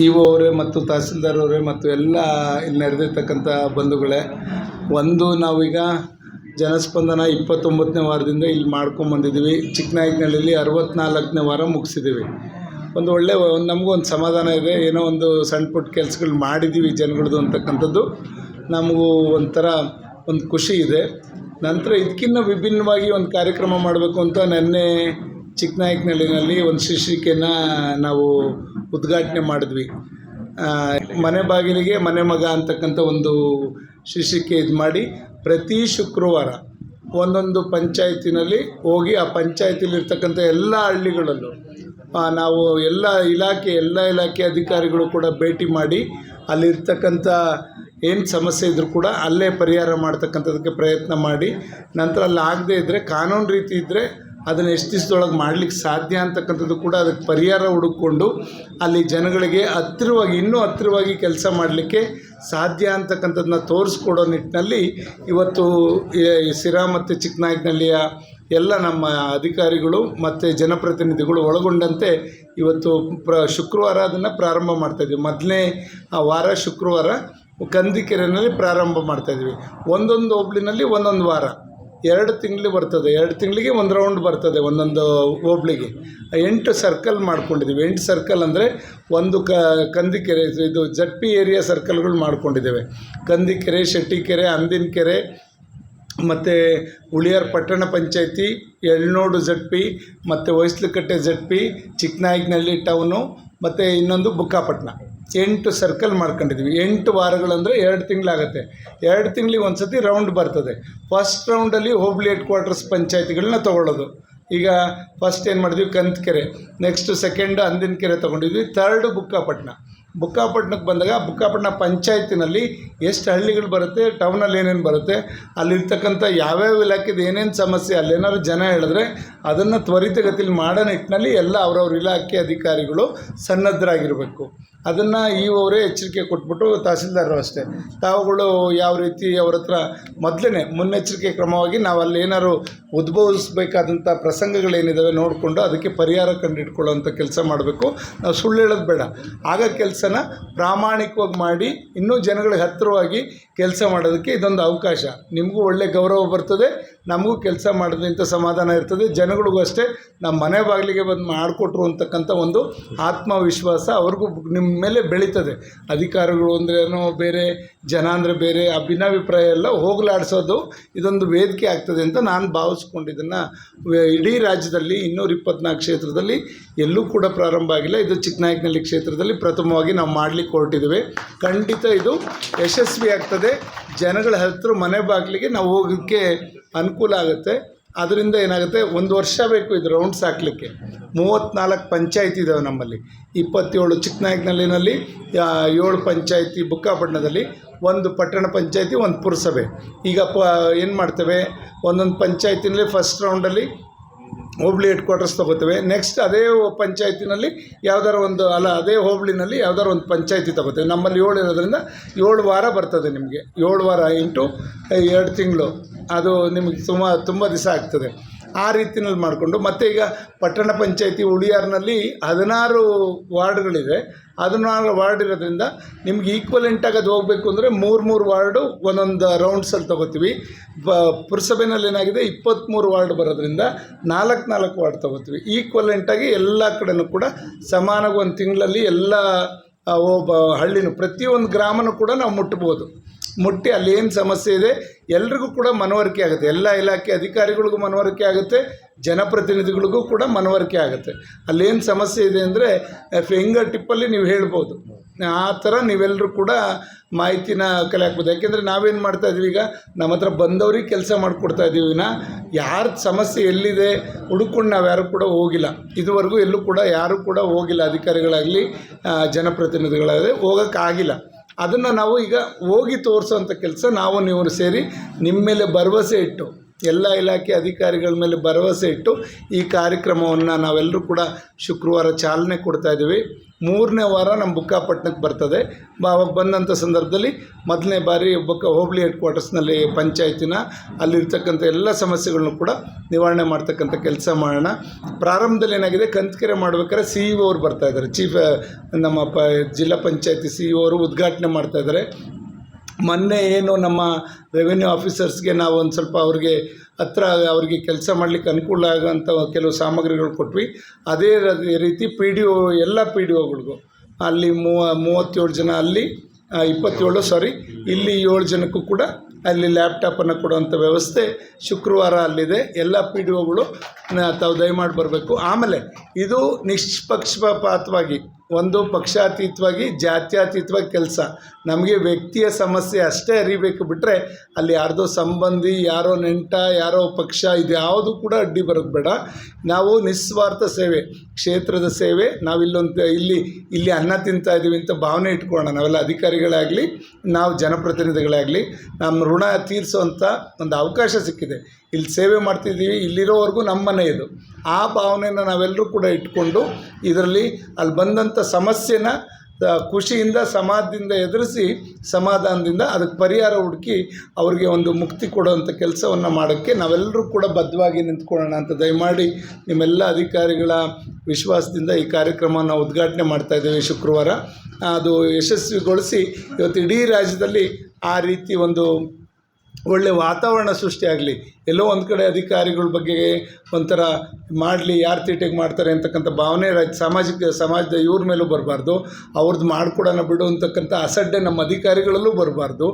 E O ಅವರೇ ಮತ್ತು ತಹಸೀಲ್ದಾರ್ ಅವರೇ ಮತ್ತು ಎಲ್ಲ ಇಲ್ಲಿ ನಡೆದಿರ್ತಕ್ಕಂಥ ಬಂಧುಗಳೇ, ಒಂದು ನಾವೀಗ ಜನಸ್ಪಂದನ ಇಪ್ಪತ್ತೊಂಬತ್ತನೇ ವಾರದಿಂದ ಇಲ್ಲಿ ಮಾಡ್ಕೊಂಬಂದಿದ್ದೀವಿ ಚಿಕ್ಕನಾಯಕನಹಳ್ಳಿಲಿ ಅರವತ್ತ್ನಾಲ್ಕನೇ ವಾರ ಮುಗಿಸಿದ್ದೀವಿ. ಒಂದು ಒಳ್ಳೆಯ ಒಂದು ನಮಗೂ ಒಂದು ಸಮಾಧಾನ ಇದೆ. ಏನೋ ಒಂದು ಸಣ್ಣ ಪುಟ್ಟ ಕೆಲ್ಸಗಳು ಮಾಡಿದ್ದೀವಿ ಜನಗಳದ್ದು ಅಂತಕ್ಕಂಥದ್ದು. ನಮಗೂ ಒಂಥರ ಒಂದು ಖುಷಿ ಇದೆ. ನಂತರ ಇದಕ್ಕಿಂತ ವಿಭಿನ್ನವಾಗಿ ಒಂದು ಕಾರ್ಯಕ್ರಮ ಮಾಡಬೇಕು ಅಂತ ನೆನ್ನೆ ಚಿಕ್ಕನಾಯಕನಹಳ್ಳಿನಲ್ಲಿ ಒಂದು ಶೀರ್ಷಿಕೆನ ನಾವು ಉದ್ಘಾಟನೆ ಮಾಡಿದ್ವಿ. ಮನೆ ಬಾಗಿಲಿಗೆ ಮನೆ ಮಗ ಅಂತಕ್ಕಂಥ ಒಂದು ಶೀರ್ಷಿಕೆ ಇದು ಮಾಡಿ ಪ್ರತಿ ಶುಕ್ರವಾರ ಒಂದೊಂದು ಪಂಚಾಯತಿನಲ್ಲಿ ಹೋಗಿ ಆ ಪಂಚಾಯತಿಲಿರ್ತಕ್ಕಂಥ ಎಲ್ಲ ಹಳ್ಳಿಗಳಲ್ಲೂ ನಾವು ಎಲ್ಲ ಇಲಾಖೆ ಎಲ್ಲ ಇಲಾಖೆ ಅಧಿಕಾರಿಗಳು ಕೂಡ ಭೇಟಿ ಮಾಡಿ ಅಲ್ಲಿರ್ತಕ್ಕಂಥ ಏನು ಸಮಸ್ಯೆ ಇದ್ದರೂ ಕೂಡ ಅಲ್ಲೇ ಪರಿಹಾರ ಮಾಡ್ತಕ್ಕಂಥದಕ್ಕೆ ಪ್ರಯತ್ನ ಮಾಡಿ, ನಂತರ ಅಲ್ಲಿ ಆಗದೇ ಇದ್ದರೆ ಕಾನೂನು ರೀತಿ ಇದ್ದರೆ ಅದನ್ನು ಎಷ್ಟು ದಿವಸದೊಳಗೆ ಮಾಡ್ಲಿಕ್ಕೆ ಸಾಧ್ಯ ಅಂತಕ್ಕಂಥದ್ದು ಕೂಡ ಅದಕ್ಕೆ ಪರಿಹಾರ ಹುಡುಕೊಂಡು ಅಲ್ಲಿ ಜನಗಳಿಗೆ ಹತ್ತಿರವಾಗಿ, ಇನ್ನೂ ಹತ್ತಿರವಾಗಿ ಕೆಲಸ ಮಾಡಲಿಕ್ಕೆ ಸಾಧ್ಯ ಅಂತಕ್ಕಂಥದ್ದನ್ನ ತೋರಿಸ್ಕೊಡೋ ನಿಟ್ಟಿನಲ್ಲಿ ಇವತ್ತು ಸಿರಾ ಮತ್ತು ಚಿಕ್ಕನಾಯಕನಹಳ್ಳಿಯ ಎಲ್ಲ ನಮ್ಮ ಅಧಿಕಾರಿಗಳು ಮತ್ತು ಜನಪ್ರತಿನಿಧಿಗಳು ಒಳಗೊಂಡಂತೆ ಇವತ್ತು ಪ್ರ, ಶುಕ್ರವಾರ ಅದನ್ನು ಪ್ರಾರಂಭ ಮಾಡ್ತಾಯಿದ್ವಿ ಮೊದಲನೇ ವಾರ ಶುಕ್ರವಾರ ಕಂದಿಕೆರೆಯಲ್ಲಿ ಪ್ರಾರಂಭ ಮಾಡ್ತಾಯಿದ್ವಿ ಒಂದೊಂದು ಹೋಬ್ಳಿನಲ್ಲಿ ಒಂದೊಂದು ವಾರ. ಎರಡು ತಿಂಗಳು ಬರ್ತದೆ, ಎರಡು ತಿಂಗಳಿಗೆ ಒಂದು ರೌಂಡ್ ಬರ್ತದೆ, ಒಂದೊಂದು ಹೋಬ್ಳಿಗೆ. ಎಂಟು ಸರ್ಕಲ್ ಮಾಡ್ಕೊಂಡಿದ್ದೀವಿ. ಎಂಟು ಸರ್ಕಲ್ ಅಂದರೆ ಒಂದು ಕ ಕಂದಿಕೆರೆ ಇದು ಜಟ್ಪಿ ಏರಿಯಾ ಸರ್ಕಲ್ಗಳು ಮಾಡ್ಕೊಂಡಿದ್ದೇವೆ. ಕಂದಿಕೆರೆ ಶೆಟ್ಟಿಕೆರೆ ಅಂದಿನಕೆರೆ ಮತ್ತು ಉಳಿಯಾರ್ ಪಟ್ಟಣ ಪಂಚಾಯತಿ, ಎಳ್ನೋಡು ಜಟ್ಪಿ ಮತ್ತು ಹೊಯ್ಸ್ಲಕಟ್ಟೆ ಜಡ್ಪಿ ಚಿಕ್ಕನಾಯಕನಹಳ್ಳಿ ಟೌನು ಮತ್ತು ಇನ್ನೊಂದು ಬುಕ್ಕಾಪಟ್ಟಣ ಎಂಟು ಸರ್ಕಲ್ ಮಾಡ್ಕೊಂಡಿದ್ವಿ ಎಂಟು ವಾರಗಳಂದರೆ ಎರಡು ತಿಂಗಳಾಗತ್ತೆ. ಎರಡು ತಿಂಗಳಿಗೆ ಒಂದು ಸತಿ ರೌಂಡ್ ಬರ್ತದೆ. ಫಸ್ಟ್ ರೌಂಡಲ್ಲಿ ಹೋಬ್ಳಿ ಹೆಡ್ ಕ್ವಾರ್ಟರ್ಸ್ ಪಂಚಾಯತಿಗಳನ್ನ ತೊಗೊಳ್ಳೋದು. ಈಗ ಫಸ್ಟ್ ಏನು ಮಾಡಿದ್ವಿ? ಕಂತ್ಕೆರೆ ನೆಕ್ಸ್ಟು ಸೆಕೆಂಡ್ ಅಂದಿನ ಕೆರೆ ತೊಗೊಂಡಿದ್ವಿ. ಥರ್ಡು ಬುಕ್ಕಾಪಟ್ಟಣ ಬುಕ್ಕಾಪಟ್ಟಣಕ್ಕೆ ಬಂದಾಗ ಬುಕ್ಕಾಪಟ್ಟಣ ಪಂಚಾಯತಿನಲ್ಲಿ ಎಷ್ಟು ಹಳ್ಳಿಗಳು ಬರುತ್ತೆ ಟೌನಲ್ಲಿ ಏನೇನು ಬರುತ್ತೆ, ಅಲ್ಲಿರ್ತಕ್ಕಂಥ ಯಾವ್ಯಾವ ಇಲಾಖೆದು ಏನೇನು ಸಮಸ್ಯೆ, ಅಲ್ಲೇನಾದ್ರು ಜನ ಹೇಳಿದ್ರೆ ಅದನ್ನು ತ್ವರಿತಗತಿಯಲ್ಲಿ ಮಾಡೋ ನಿಟ್ಟಿನಲ್ಲಿ ಎಲ್ಲ ಅವರವ್ರ ಇಲಾಖೆ ಅಧಿಕಾರಿಗಳು ಸನ್ನದ್ಧರಾಗಿರಬೇಕು ಅದನ್ನು ಈ ಅವರೇ ಎಚ್ಚರಿಕೆ ಕೊಟ್ಬಿಟ್ಟು ತಹಸೀಲ್ದಾರರು ಅಷ್ಟೇ. ತಾವುಗಳು ಯಾವ ರೀತಿ ಅವ್ರ ಹತ್ರ ಮೊದಲೇ ಮುನ್ನೆಚ್ಚರಿಕೆ ಕ್ರಮವಾಗಿ ನಾವು ಅಲ್ಲಿ ಏನಾದ್ರು ಉದ್ಭವಿಸ್ಬೇಕಾದಂಥ ಪ್ರಸಂಗಗಳೇನಿದ್ದಾವೆ ನೋಡಿಕೊಂಡು ಅದಕ್ಕೆ ಪರಿಹಾರ ಕಂಡುಹಿಡ್ಕೊಳ್ಳೋವಂಥ ಕೆಲಸ ಮಾಡಬೇಕು. ನಾವು ಸುಳ್ಳು ಹೇಳೋದು ಬೇಡ. ಆಗ ಕೆಲಸನ ಪ್ರಾಮಾಣಿಕವಾಗಿ ಮಾಡಿ ಇನ್ನೂ ಜನಗಳಿಗೆ ಹತ್ತಿರವಾಗಿ ಕೆಲಸ ಮಾಡೋದಕ್ಕೆ ಇದೊಂದು ಅವಕಾಶ. ನಿಮಗೂ ಒಳ್ಳೆ ಗೌರವ ಬರ್ತದೆ. ನಮಗೂ ಕೆಲಸ ಮಾಡೋದ್ರಿಂದ ಸಮಾಧಾನ ಇರ್ತದೆ. ಜನಗಳಿಗೂ ಅಷ್ಟೇ ನಮ್ಮ ಮನೆ ಬಾಗಿಲಿಗೆ ಬಂದು ಮಾಡಿಕೊಟ್ರು ಅಂತಕ್ಕಂಥ ಒಂದು ಆತ್ಮವಿಶ್ವಾಸ ಅವ್ರಿಗೂ ನಿಮ್ಮ ಮೇಲೆ ಬೆಳೀತದೆ. ಅಧಿಕಾರಿಗಳು ಅಂದ್ರೇನೋ ಬೇರೆ, ಜನ ಅಂದರೆ ಬೇರೆ ಆ ಭಿನ್ನಾಭಿಪ್ರಾಯ ಎಲ್ಲ ಹೋಗಲಾಡಿಸೋದು ಇದೊಂದು ವೇದಿಕೆ ಆಗ್ತದೆ ಅಂತ ನಾನು ಭಾವಿಸ್ಕೊಂಡಿದ್ದನ್ನು. ಇಡೀ ರಾಜ್ಯದಲ್ಲಿ ಇನ್ನೂರ ಇಪ್ಪತ್ನಾಲ್ಕು ಕ್ಷೇತ್ರದಲ್ಲಿ ಎಲ್ಲೂ ಕೂಡ ಪ್ರಾರಂಭ ಆಗಿಲ್ಲ. ಇದು ಚಿಕ್ಕನಾಯಕನಹಳ್ಳಿ ಕ್ಷೇತ್ರದಲ್ಲಿ ಪ್ರಥಮವಾಗಿ ನಾವು ಮಾಡಲಿಕ್ಕೆ ಹೊರಟಿದ್ದೇವೆ. ಖಂಡಿತ ಇದು ಯಶಸ್ವಿ ಆಗ್ತದೆ ಜನಗಳ ಹತ್ತಿರ ಮನೆ ಬಾಗಿಲಿಗೆ ನಾವು ಹೋಗೋಕ್ಕೆ ಅನುಕೂಲ ಆಗುತ್ತೆ. ಅದರಿಂದ ಏನಾಗುತ್ತೆ? ಒಂದು ವರ್ಷ ಬೇಕು ಇದು ರೌಂಡ್ಸ್ ಹಾಕಲಿಕ್ಕೆ. ಮೂವತ್ತ್ನಾಲ್ಕು ಪಂಚಾಯತಿ ಇದ್ದಾವೆ ನಮ್ಮಲ್ಲಿ. ಇಪ್ಪತ್ತೇಳು ಚಿಕ್ಕನಾಯಕನಹಳ್ಳಿನಲ್ಲಿ ಆ, ಏಳು ಪಂಚಾಯತಿ ಬುಕ್ಕಾಪಟ್ಟಣದಲ್ಲಿ ಒಂದು ಪಟ್ಟಣ ಪಂಚಾಯತಿ ಒಂದು ಪುರಸಭೆ. ಈಗ ಪ ಏನು ಮಾಡ್ತೇವೆ? ಒಂದೊಂದು ಪಂಚಾಯತಿನಲ್ಲಿ ಫಸ್ಟ್ ರೌಂಡಲ್ಲಿ ಹೋಬಳಿ ಹೆಡ್ ಕ್ವಾರ್ಟರ್ಸ್ ತೊಗೋತೇವೆ. ನೆಕ್ಸ್ಟ್ ಅದೇ ಪಂಚಾಯತಿನಲ್ಲಿ ಯಾವ್ದಾರು ಒಂದು ಅಲ್ಲ ಅದೇ ಹೋಬಳಿನಲ್ಲಿ ಯಾವ್ದಾರು ಒಂದು ಪಂಚಾಯತಿ ತಗೋತೇವೆ. ನಮ್ಮಲ್ಲಿ ಏಳು ಇರೋದ್ರಿಂದ ಏಳು ವಾರ ಬರ್ತದೆ ನಿಮಗೆ. ಏಳು ವಾರ ಇಂಟು ಎರಡು ತಿಂಗಳು. ಅದು ನಿಮಗೆ ತುಂಬ ತುಂಬ ದಿವಸ ಆಗ್ತದೆ. ಆ ರೀತಿನಲ್ಲಿ ಮಾಡಿಕೊಂಡು, ಮತ್ತು ಈಗ ಪಟ್ಟಣ ಪಂಚಾಯತಿ ಉಳಿಯಾರ್ನಲ್ಲಿ ಹದಿನಾರು ವಾರ್ಡ್ಗಳಿದೆ. ಹದಿನಾರು ವಾರ್ಡ್ ಇರೋದ್ರಿಂದ ನಿಮ್ಗೆ ಈಕ್ವಲೆಂಟಾಗಿ ಅದು ಹೋಗಬೇಕು ಅಂದರೆ ಮೂರು ಮೂರು ವಾರ್ಡು ಒಂದೊಂದು ರೌಂಡ್ಸಲ್ಲಿ ತೊಗೋತೀವಿ. ಬ ಪುರಸಭೆನಲ್ಲಿ ಏನಾಗಿದೆ ಇಪ್ಪತ್ತ್ಮೂರು ವಾರ್ಡ್ ಬರೋದ್ರಿಂದ ನಾಲ್ಕು ನಾಲ್ಕು ವಾರ್ಡ್ ತೊಗೋತೀವಿ. ಈಕ್ವಲೆಂಟಾಗಿ ಎಲ್ಲ ಕಡೆನೂ ಕೂಡ ಸಮಾನವಾಗಿ ಒಂದು ತಿಂಗಳಲ್ಲಿ ಎಲ್ಲ ಒಬ್ಬ ಹಳ್ಳಿನೂ, ಪ್ರತಿಯೊಂದು ಗ್ರಾಮನೂ ಕೂಡ ನಾವು ಮುಟ್ಬೋದು. ಮುಟ್ಟಿ ಅಲ್ಲಿ ಏನು ಸಮಸ್ಯೆ ಇದೆ, ಎಲ್ರಿಗೂ ಕೂಡ ಮನವರಿಕೆ ಆಗುತ್ತೆ. ಎಲ್ಲ ಇಲಾಖೆ ಅಧಿಕಾರಿಗಳಿಗೂ ಮನವರಿಕೆ ಆಗುತ್ತೆ, ಜನಪ್ರತಿನಿಧಿಗಳಿಗೂ ಕೂಡ ಮನವರಿಕೆ ಆಗುತ್ತೆ. ಅಲ್ಲೇನು ಸಮಸ್ಯೆ ಇದೆ ಅಂದರೆ ಫಿಂಗರ್ ಟಿಪ್ಪಲ್ಲಿ ನೀವು ಹೇಳ್ಬೋದು. ಆ ಥರ ನೀವೆಲ್ಲರೂ ಕೂಡ ಮಾಹಿತಿನ ಕಲೆ ಹಾಕ್ಬೋದು ಯಾಕೆಂದರೆ ನಾವೇನು ಮಾಡ್ತಾ ಇದ್ದೀವಿ ಈಗ, ನಮ್ಮ ಹತ್ರ ಬಂದವ್ರಿಗೆ ಕೆಲಸ ಮಾಡಿಕೊಡ್ತಾ ಇದ್ದೀವಿ ನಾ ಯಾರ ಸಮಸ್ಯೆ ಎಲ್ಲಿದೆ, ಹುಡುಕೊಂಡು ನಾವು ಯಾರು ಕೂಡ ಹೋಗಿಲ್ಲ. ಇದುವರೆಗೂ ಎಲ್ಲೂ ಕೂಡ ಯಾರೂ ಕೂಡ ಹೋಗಿಲ್ಲ. ಅಧಿಕಾರಿಗಳಾಗಲಿ ಜನಪ್ರತಿನಿಧಿಗಳಾಗಲಿ ಹೋಗೋಕ್ಕಾಗಿಲ್ಲ ಅದನ್ನು ನಾವು ಈಗ ಹೋಗಿ ತೋರಿಸೋವಂಥ ಕೆಲಸ ನಾವು ನೀವು ಸೇರಿ ನಿಮ್ಮ ಮೇಲೆ ಭರವಸೆ ಇಟ್ಟು, ಎಲ್ಲ ಇಲಾಖೆ ಅಧಿಕಾರಿಗಳ ಮೇಲೆ ಭರವಸೆ ಇಟ್ಟು ಈ ಕಾರ್ಯಕ್ರಮವನ್ನು ನಾವೆಲ್ಲರೂ ಕೂಡ ಶುಕ್ರವಾರ ಚಾಲನೆ ಕೊಡ್ತಾ ಇದ್ದೀವಿ. ಮೂರನೇ ವಾರ ನಮ್ಮ ಬುಕ್ಕಾಪಟ್ಟಣಕ್ಕೆ ಬರ್ತದೆ. ಅವಾಗ ಬಂದಂಥ ಸಂದರ್ಭದಲ್ಲಿ ಮೊದಲನೇ ಬಾರಿ ಬುಕ್ಕ ಹೋಬಳಿ ಹೆಡ್ ಕ್ವಾರ್ಟರ್ಸ್ನಲ್ಲಿ ಪಂಚಾಯತಿನ ಅಲ್ಲಿರ್ತಕ್ಕಂಥ ಎಲ್ಲ ಸಮಸ್ಯೆಗಳನ್ನು ಕೂಡ ನಿವಾರಣೆ ಮಾಡ್ತಕ್ಕಂಥ ಕೆಲಸ ಮಾಡೋಣ. ಪ್ರಾರಂಭದಲ್ಲಿ ಏನಾಗಿದೆ ಕಂತ್ಕೆರೆ ಮಾಡ್ಬೇಕಾದ್ರೆ ಸಿ ಇ ಅವರು ಬರ್ತಾ ಇದ್ದಾರೆ. ಚೀಫ್ ನಮ್ಮ ಪ, ಜಿಲ್ಲಾ ಪಂಚಾಯತಿ ಸಿ ಇ ಅವರು ಉದ್ಘಾಟನೆ ಮಾಡ್ತಾ ಇದ್ದಾರೆ. ಮೊನ್ನೆ ಏನು ನಮ್ಮ ರೆವೆನ್ಯೂ ಆಫೀಸರ್ಸ್ಗೆ ನಾವು ಒಂದು ಸ್ವಲ್ಪ ಅವ್ರಿಗೆ ಹತ್ರ ಅವರಿಗೆ ಕೆಲಸ ಮಾಡಲಿಕ್ಕೆ ಅನುಕೂಲ ಆಗೋಂಥ ಕೆಲವು ಸಾಮಗ್ರಿಗಳು ಕೊಟ್ವಿ. ಅದೇ ರೀತಿ ಪಿ ಡಿ ಒ ಎಲ್ಲ ಪಿ ಡಿ ಒಗಳಿಗೂ ಅಲ್ಲಿ ಮೂವ, ಮೂವತ್ತೇಳು ಜನ ಅಲ್ಲಿ ಇಪ್ಪತ್ತೇಳು ಸಾರಿ ಇಲ್ಲಿ ಏಳು ಜನಕ್ಕೂ ಕೂಡ ಅಲ್ಲಿ ಲ್ಯಾಪ್ಟಾಪನ್ನು ಕೊಡುವಂಥ ವ್ಯವಸ್ಥೆ ಶುಕ್ರವಾರ ಅಲ್ಲಿದೆ. ಎಲ್ಲ ಪಿ ಡಿ ಒಗಳು ತಾವು ದಯಮಾಡಿ ಬರಬೇಕು. ಆಮೇಲೆ ಇದು ನಿಷ್ಪಕ್ಷಪಾತವಾಗಿ ಒಂದು ಪಕ್ಷಾತೀತವಾಗಿ, ಜಾತ್ಯತೀತವಾಗಿ ಕೆಲಸ. ನಮಗೆ ವ್ಯಕ್ತಿಯ ಸಮಸ್ಯೆ ಅಷ್ಟೇ ಅರಿಬೇಕು ಬಿಟ್ಟರೆ ಅಲ್ಲಿ ಯಾರ್ದೋ ಸಂಬಂಧಿ, ಯಾರೋ ನೆಂಟ, ಯಾರೋ ಪಕ್ಷ ಇದು ಯಾವುದು ಕೂಡ ಅಡ್ಡಿ ಬರೋದು ಬೇಡ. ನಾವು ನಿಸ್ವಾರ್ಥ ಸೇವೆ, ಕ್ಷೇತ್ರದ ಸೇವೆ. ನಾವಿಲ್ಲೊಂದು, ಇಲ್ಲಿ ಇಲ್ಲಿ ಅನ್ನ ತಿಂತಾ ಇದ್ದೀವಿ ಅಂತ ಭಾವನೆ ಇಟ್ಕೊಳ್ಳೋಣ. ನಾವೆಲ್ಲ ಅಧಿಕಾರಿಗಳಾಗಲಿ, ನಾವು ಜನಪ್ರತಿನಿಧಿಗಳಾಗಲಿ, ನಮ್ಮ ಋಣ ತೀರಿಸುವಂಥ ಒಂದು ಅವಕಾಶ ಸಿಕ್ಕಿದೆ. ಇಲ್ಲಿ ಸೇವೆ ಮಾಡ್ತಿದ್ದೀವಿ, ಇಲ್ಲಿರೋವರೆಗೂ ನಮ್ಮ ಮನೆ ಇದು. ಆ ಭಾವನೆನ ನಾವೆಲ್ಲರೂ ಕೂಡ ಇಟ್ಕೊಂಡು ಇದರಲ್ಲಿ ಅಲ್ಲಿ ಬಂದಂಥ ಸಮಸ್ಯೆನ ಖುಷಿಯಿಂದ, ಸಮಾಧದಿಂದ ಎದುರಿಸಿ, ಸಮಾಧಾನದಿಂದ ಅದಕ್ಕೆ ಪರಿಹಾರ ಹುಡುಕಿ ಅವ್ರಿಗೆ ಒಂದು ಮುಕ್ತಿ ಕೊಡುವಂಥ ಕೆಲಸವನ್ನು ಮಾಡೋಕ್ಕೆ ನಾವೆಲ್ಲರೂ ಕೂಡ ಬದ್ಧವಾಗಿ ನಿಂತ್ಕೊಳ್ಳೋಣ ಅಂತ ದಯಮಾಡಿ ನಿಮ್ಮೆಲ್ಲ ಅಧಿಕಾರಿಗಳ ವಿಶ್ವಾಸದಿಂದ ಈ ಕಾರ್ಯಕ್ರಮವನ್ನು ಉದ್ಘಾಟನೆ ಮಾಡ್ತಾ ಇದ್ದೇವೆ ಶುಕ್ರವಾರ. ಅದು ಯಶಸ್ವಿಗೊಳಿಸಿ ಇವತ್ತು ಇಡೀ ರಾಜ್ಯದಲ್ಲಿ ಆ ರೀತಿ ಒಂದು ಒಳ್ಳೆ ವಾತಾವರಣ ಸೃಷ್ಟಿಯಾಗಲಿ ಎಲ್ಲೋ ಒಂದು ಕಡೆ ಅಧಿಕಾರಿಗಳ ಬಗ್ಗೆ ಒಂಥರ ಮಾಡಲಿ, ಯಾರು ತೀಟೆಗೆ ಮಾಡ್ತಾರೆ ಅಂತಕ್ಕಂಥ ಭಾವನೆ ರೈತ ಸಾಮಾಜಿಕ, ಸಮಾಜದ ಇವ್ರ ಮೇಲೂ ಬರಬಾರ್ದು. ಅವ್ರದ್ದು ಮಾಡಿಕೊಡೋಣ ಬಿಡು ಅಂತಕ್ಕಂಥ ಅಸಡ್ಡೆ ನಮ್ಮ ಅಧಿಕಾರಿಗಳಲ್ಲೂ ಬರಬಾರ್ದು.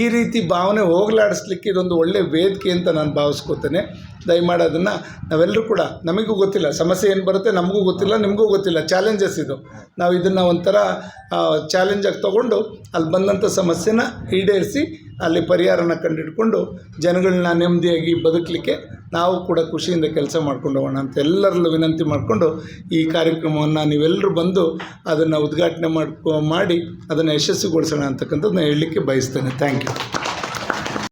ಈ ರೀತಿ ಭಾವನೆ ಹೋಗಲಾಡಿಸ್ಲಿಕ್ಕೆ ಇದೊಂದು ಒಳ್ಳೆ ವೇದಿಕೆ ಅಂತ ನಾನು ಭಾವಿಸ್ಕೋತೇನೆ. ದಯಮಾಡಿ ಅದನ್ನು ನಾವೆಲ್ಲರೂ ಕೂಡ, ನಮಗೂ ಗೊತ್ತಿಲ್ಲ, ಸಮಸ್ಯೆ ಏನು ಬರುತ್ತೆ ನಮಗೂ ಗೊತ್ತಿಲ್ಲ, ನಿಮಗೂ ಗೊತ್ತಿಲ್ಲ, ಚಾಲೆಂಜಸ್ ಇದು. ನಾವು ಇದನ್ನು ಒಂಥರ ಚಾಲೆಂಜಾಗಿ ತೊಗೊಂಡು ಅಲ್ಲಿ ಬಂದಂಥ ಸಮಸ್ಯೆನ ಈಡೇರಿಸಿ ಅಲ್ಲಿ ಪರಿಹಾರನ ಕಂಡಿಡ್ಕೊಂಡು ಜನಗಳನ್ನ ನೆಮ್ಮದಿಯಾಗಿ ಬದುಕಲಿಕ್ಕೆ ನಾವು ಕೂಡ ಖುಷಿಯಿಂದ ಕೆಲಸ ಮಾಡ್ಕೊಂಡು ಹೋಗೋಣ ಅಂತ ಎಲ್ಲರಲ್ಲೂ ವಿನಂತಿ ಮಾಡಿಕೊಂಡು ಈ ಕಾರ್ಯಕ್ರಮವನ್ನು ನೀವೆಲ್ಲರೂ ಬಂದು ಅದನ್ನು ಉದ್ಘಾಟನೆ ಮಾಡ್ಕೊ ಮಾಡಿ ಅದನ್ನು ಯಶಸ್ವಿಗೊಳಿಸೋಣ ಅಂತಕ್ಕಂಥದ್ದು ನಾನು ಹೇಳಲಿಕ್ಕೆ ಬಯಸ್ತೇನೆ. Thank you